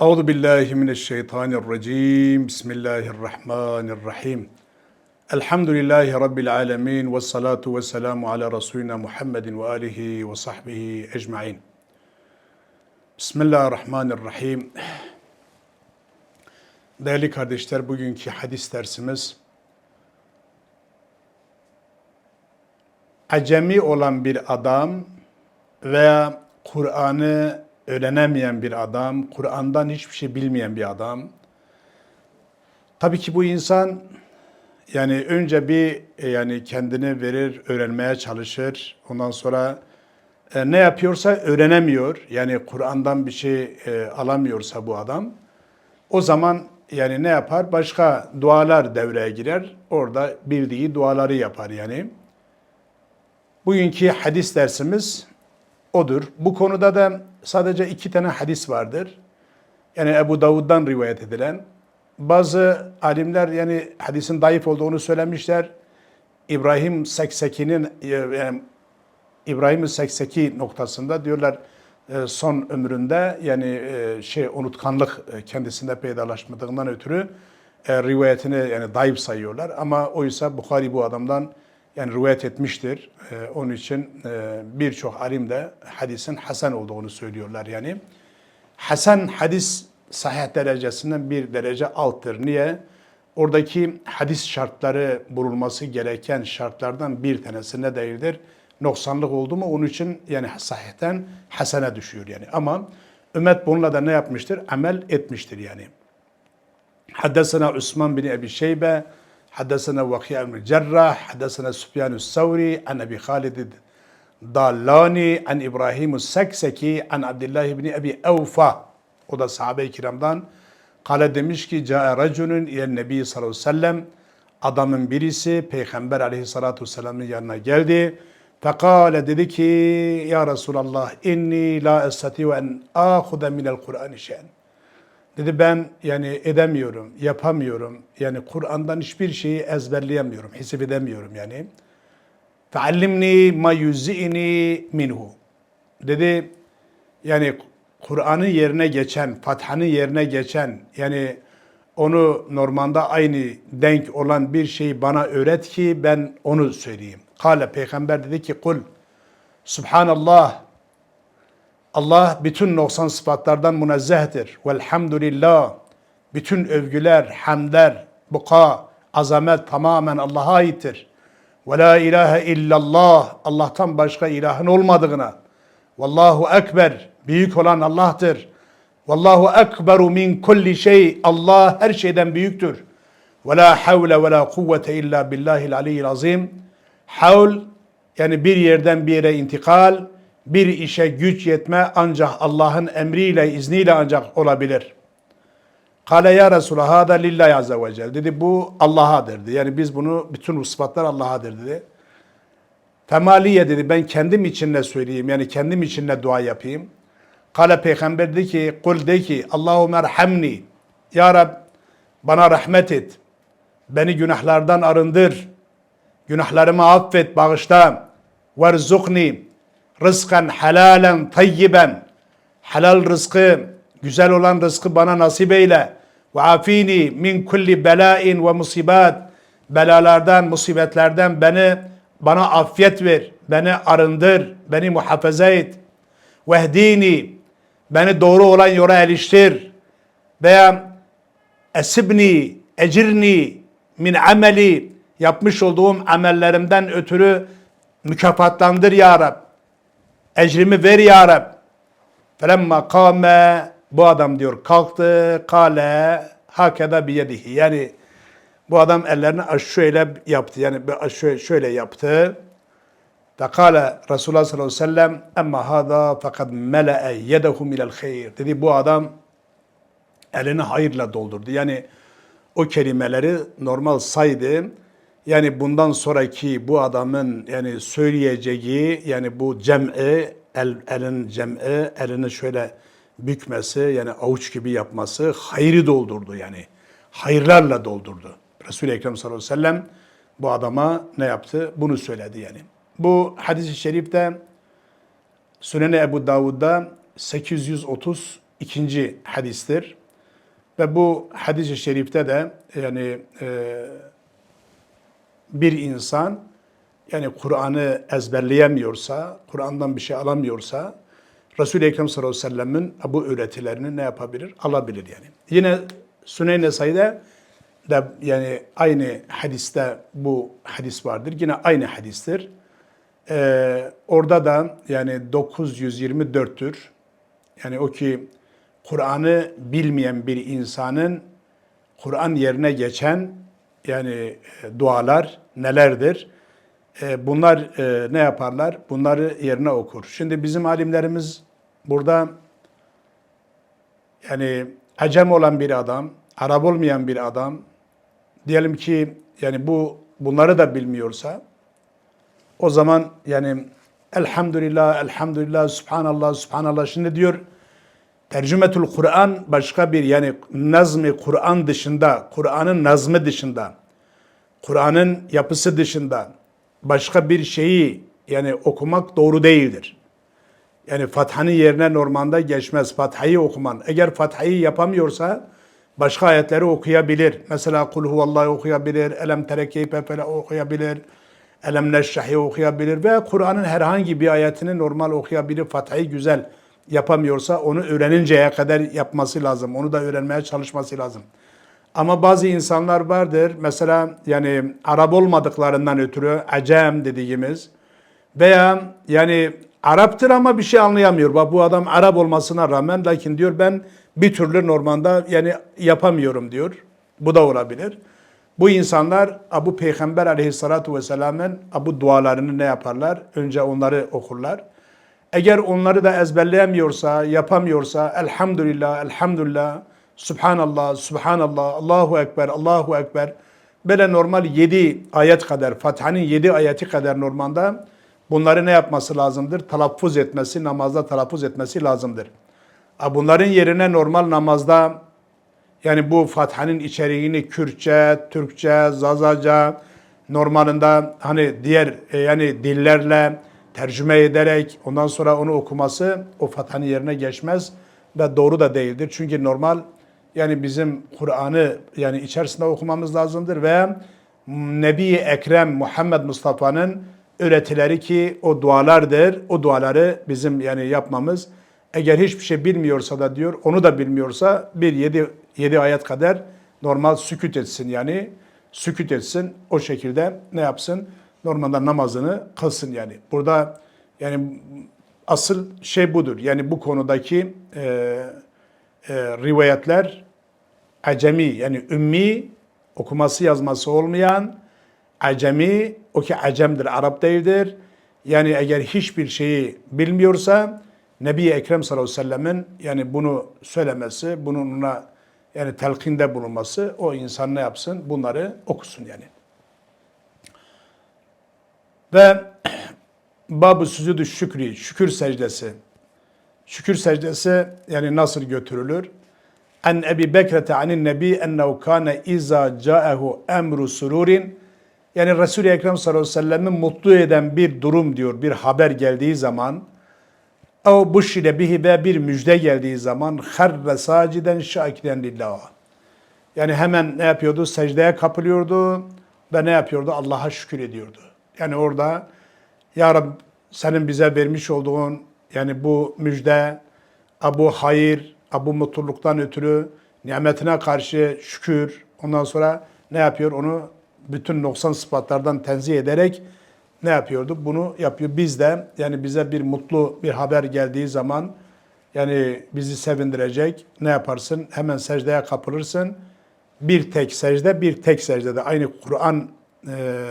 Euzu billahi mineşşeytanirracim. Bismillahirrahmanirrahim. Elhamdülillahi rabbil alamin ve salatu ve selamu ala resulina Muhammedin ve alihi ve sahbihi ecmaîn. Bismillahirrahmanirrahim. Değerli kardeşler, bugünkü hadis dersimiz acemi olan bir adam veya Kur'an'ı öğrenemeyen bir adam, Kur'an'dan hiçbir şey bilmeyen bir adam. Tabii ki bu insan yani önce bir e, yani kendini verir, öğrenmeye çalışır. Ondan sonra e, ne yapıyorsa öğrenemiyor. Yani Kur'an'dan bir şey e, alamıyorsa bu adam. O zaman yani ne yapar? Başka dualar devreye girer. Orada bildiği duaları yapar yani. Bugünkü hadis dersimiz odur. Bu konuda da sadece iki tane hadis vardır. Yani Ebu Davud'dan rivayet edilen. Bazı alimler yani hadisin zayıf olduğunu söylemişler. İbrahim Sekseki'nin yani İbrahim Sekseki noktasında diyorlar e, son ömründe yani e, şey unutkanlık e, kendisinde peydalaşmadığından ötürü rivayetini yani zayıf sayıyorlar. Ama oysa Bukhari bu adamdan yani rivayet etmiştir. Ee, onun için e, birçok alim de hadisin hasen olduğunu söylüyorlar yani. Hasen hadis sahih derecesinden bir derece alttır. Niye? Oradaki hadis şartları bulunması gereken şartlardan bir tanesi ne değildir? Noksanlık oldu mu onun için yani sahihten hasene düşüyor yani. Ama ümmet bununla da ne yapmıştır? Amel etmiştir yani. Haddesena Osman bin Ebi Şeybe, حدثنا وكيع بن الجراح حدثنا سفيان الثوري عن أبي خالد الضالاني عن إبراهيم السكسكي عن عبد الله بن أبي أوفى o da sahabe-i kiramdan kale demiş ki Câe raculun ile nebi sallallahu aleyhi ve sellem adamın birisi peygamber aleyhissalatu vesselam'ın yanına geldi. Fekale dedi ki ya Resulallah inni la estati ve en ahude minel Kur'an şeyen. Dedi ben yani edemiyorum, yapamıyorum. Yani Kur'an'dan hiçbir şeyi ezberleyemiyorum, hisip edemiyorum yani. Feallimni ma yuzini minhu. Dedi yani Kur'an'ın yerine geçen, Fatha'nın yerine geçen yani onu normalde aynı denk olan bir şeyi bana öğret ki ben onu söyleyeyim. Kale peygamber dedi ki kul Subhanallah Allah bütün noksan sıfatlardan münezzehtir. Velhamdülillah. Bütün övgüler, hamder, buka, azamet tamamen Allah'a aittir. Ve la ilahe illallah. Allah'tan başka ilahın olmadığına. Vallahu ekber. Büyük olan Allah'tır. Vallahu ekberu min kulli şey. Allah her şeyden büyüktür. Ve la havle ve la kuvvete illa billahil aliyyil azim. Havl yani bir yerden bir yere intikal, bir işe güç yetme ancak Allah'ın emriyle, izniyle ancak olabilir. Kale ya Resulallah hada lillahi azze ve celle. Dedi bu Allah'adır dedi. Yani biz bunu bütün sıfatlar Allah'adır dedi. Femaliye dedi ben kendim için ne söyleyeyim yani kendim için ne dua yapayım. Kale peygamber dedi ki kul de ki Allahu merhamni. Ya Rab bana rahmet et. Beni günahlardan arındır. Günahlarımı affet, bağışla. Verzukni rızkan helalen tayyiben. Helal rızkı güzel olan rızkı bana nasip eyle. Ve afini min kulli belain ve musibat. Belalardan musibetlerden beni bana afiyet ver beni arındır beni muhafaza et. Vehdini beni doğru olan yola eriştir. Veya esibni ecirni min ameli yapmış olduğum amellerimden ötürü mükafatlandır ya Rab Ecrimi ver ya Rab. Felemma kâme bu adam diyor kalktı kale hakeda biyedihi. Yani bu adam ellerini şöyle yaptı. Yani şöyle, şöyle yaptı. Fekale Resulullah sallallahu aleyhi ve sellem emma hâzâ fekad mele'e yedehu milel hayr. Dedi bu adam elini hayırla doldurdu. Yani o kelimeleri normal saydı. Yani bundan sonraki bu adamın yani söyleyeceği yani bu cem'i el, elin cem'i elini şöyle bükmesi yani avuç gibi yapması hayrı doldurdu yani. Hayırlarla doldurdu. Resul-i Ekrem sallallahu aleyhi ve sellem bu adama ne yaptı? Bunu söyledi yani. Bu hadis-i şerifte Sünen-i Ebu Davud'da 830 ikinci hadistir. Ve bu hadis-i şerifte de yani e, bir insan yani Kur'an'ı ezberleyemiyorsa, Kur'an'dan bir şey alamıyorsa Resul-i Ekrem sallallahu aleyhi ve sellem'in bu öğretilerini ne yapabilir? Alabilir yani. Yine Süneyn Nesai'de de yani aynı hadiste bu hadis vardır. Yine aynı hadistir. Ee, orada da yani 924'tür. Yani o ki Kur'an'ı bilmeyen bir insanın Kur'an yerine geçen yani e, dualar nelerdir? E, bunlar e, ne yaparlar? Bunları yerine okur. Şimdi bizim alimlerimiz burada yani acem olan bir adam, Arap olmayan bir adam diyelim ki yani bu bunları da bilmiyorsa o zaman yani elhamdülillah, elhamdülillah, subhanallah, subhanallah şimdi diyor tercümetül Kur'an başka bir yani nazmi Kur'an dışında, Kur'an'ın nazmı dışında, Kur'an'ın yapısı dışında başka bir şeyi yani okumak doğru değildir. Yani Fatha'nın yerine normanda geçmez. Fatha'yı okuman. Eğer Fatha'yı yapamıyorsa başka ayetleri okuyabilir. Mesela Kul huvallahu okuyabilir. Elem terekeype fele okuyabilir. Elem neşrahi okuyabilir. Ve Kur'an'ın herhangi bir ayetini normal okuyabilir. Fatha'yı güzel yapamıyorsa onu öğreninceye kadar yapması lazım. Onu da öğrenmeye çalışması lazım. Ama bazı insanlar vardır. Mesela yani Arap olmadıklarından ötürü acem dediğimiz veya yani Araptır ama bir şey anlayamıyor. Bak bu adam Arap olmasına rağmen lakin diyor ben bir türlü normanda yani yapamıyorum diyor. Bu da olabilir. Bu insanlar Abu Peygamber aleyhissalatu vesselamın bu dualarını ne yaparlar? Önce onları okurlar. Eğer onları da ezberleyemiyorsa, yapamıyorsa elhamdülillah, elhamdülillah, subhanallah, subhanallah, Allahu ekber, Allahu ekber. Böyle normal 7 ayet kadar, Fatiha'nın 7 ayeti kadar normalde bunları ne yapması lazımdır? Telaffuz etmesi, namazda telaffuz etmesi lazımdır. Bunların yerine normal namazda yani bu Fatiha'nın içeriğini Kürtçe, Türkçe, Zazaca, normalinde hani diğer e, yani dillerle tercüme ederek ondan sonra onu okuması o Fatiha'nın yerine geçmez ve doğru da değildir. Çünkü normal yani bizim Kur'an'ı yani içerisinde okumamız lazımdır ve Nebi Ekrem Muhammed Mustafa'nın öğretileri ki o dualardır. O duaları bizim yani yapmamız. Eğer hiçbir şey bilmiyorsa da diyor, onu da bilmiyorsa bir yedi, yedi ayet kadar normal süküt etsin yani. Süküt etsin. O şekilde ne yapsın? Normalde namazını kılsın yani. Burada yani asıl şey budur. Yani bu konudaki e, e, rivayetler acemi yani ümmi okuması yazması olmayan acemi o ki acemdir, Arap değildir. Yani eğer hiçbir şeyi bilmiyorsa Nebi Ekrem sallallahu aleyhi ve sellemin yani bunu söylemesi, bunun ona yani telkinde bulunması o insan ne yapsın? Bunları okusun yani. Ve Bab-ı Sücud-ü Şükri, şükür secdesi. Şükür secdesi yani nasıl götürülür? En Ebi Bekrete anin Nebi ennehu kâne izâ câehu emru sururin yani Resul-i Ekrem sallallahu aleyhi ve sellem'i mutlu eden bir durum diyor, bir haber geldiği zaman o buşire bihi ve bir müjde geldiği zaman harre saciden şakiden lillah. Yani hemen ne yapıyordu? Secdeye kapılıyordu ve ne yapıyordu? Allah'a şükür ediyordu. Yani orada Ya Rab senin bize vermiş olduğun yani bu müjde, bu hayır, bu mutluluktan ötürü nimetine karşı şükür. Ondan sonra ne yapıyor? Onu bütün noksan sıfatlardan tenzih ederek ne yapıyordu? Bunu yapıyor. Biz de yani bize bir mutlu bir haber geldiği zaman yani bizi sevindirecek ne yaparsın? Hemen secdeye kapılırsın. Bir tek secde, bir tek secdede. Aynı Kur'an e,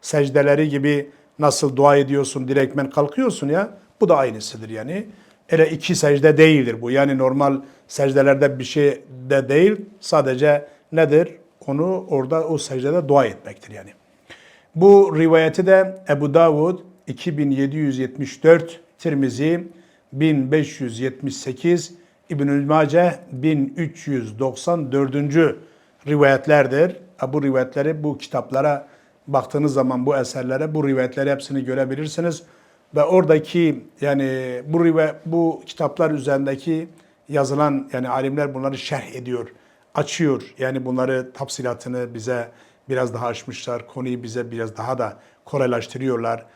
secdeleri gibi nasıl dua ediyorsun, direktmen kalkıyorsun ya. Bu da aynısıdır yani. Ele iki secde değildir bu. Yani normal secdelerde bir şey de değil. Sadece nedir? Onu orada o secdede dua etmektir yani. Bu rivayeti de Ebu Davud 2774, Tirmizi 1578, İbnül Mace 1394. rivayetlerdir. Bu rivayetleri bu kitaplara baktığınız zaman bu eserlere bu rivayetleri hepsini görebilirsiniz ve oradaki yani bu rivayet, bu kitaplar üzerindeki yazılan yani alimler bunları şerh ediyor, açıyor. Yani bunları tafsilatını bize biraz daha açmışlar. Konuyu bize biraz daha da kolaylaştırıyorlar.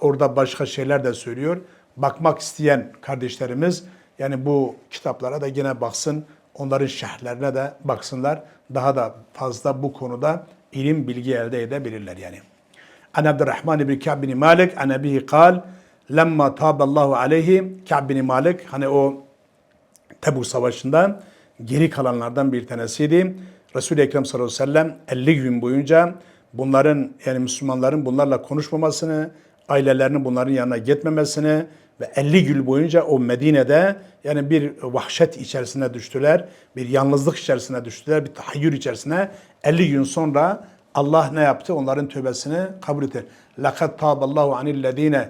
Orada başka şeyler de söylüyor. Bakmak isteyen kardeşlerimiz yani bu kitaplara da yine baksın. Onların şerhlerine de baksınlar. Daha da fazla bu konuda ilim, bilgi elde edebilirler yani. An Abdurrahman ibn Ka'b bin Malik an abihi kal lemma taballahu aleyhi Ka'b bin Malik hani o Tebuk Savaşı'nda geri kalanlardan bir tanesiydi. Resul-i Ekrem sallallahu aleyhi ve sellem 50 gün boyunca bunların yani Müslümanların bunlarla konuşmamasını, ailelerinin bunların yanına gitmemesini ve 50 gün boyunca o Medine'de yani bir vahşet içerisine düştüler, bir yalnızlık içerisine düştüler, bir tahayyür içerisine 50 gün sonra Allah ne yaptı? Onların tövbesini kabul etti. لَقَدْ تَابَ اللّٰهُ عَنِ الَّذ۪ينَ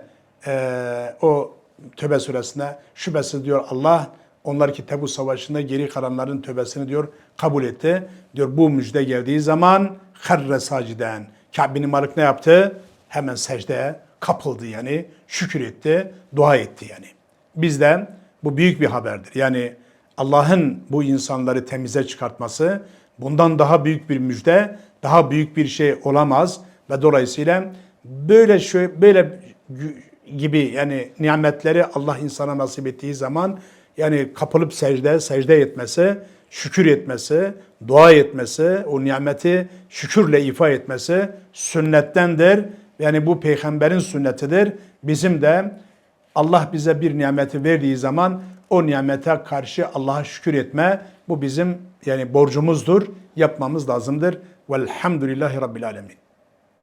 Ee, o Tövbe suresinde şüphesiz diyor Allah onlar ki Tebuk Savaşı'nda geri kalanların tövbesini diyor kabul etti. Diyor bu müjde geldiği zaman harre saciden. Ka'b bin Malik ne yaptı? Hemen secdeye kapıldı yani şükür etti, dua etti yani. Bizden bu büyük bir haberdir. Yani Allah'ın bu insanları temize çıkartması bundan daha büyük bir müjde, daha büyük bir şey olamaz ve dolayısıyla böyle şey böyle gibi yani nimetleri Allah insana nasip ettiği zaman yani kapılıp secde, secde etmesi, şükür etmesi, dua etmesi, o nimeti şükürle ifa etmesi sünnettendir. Yani bu peygamberin sünnetidir. Bizim de Allah bize bir nimeti verdiği zaman o nimete karşı Allah'a şükür etme bu bizim yani borcumuzdur. Yapmamız lazımdır. Velhamdülillahi Rabbil Alemin.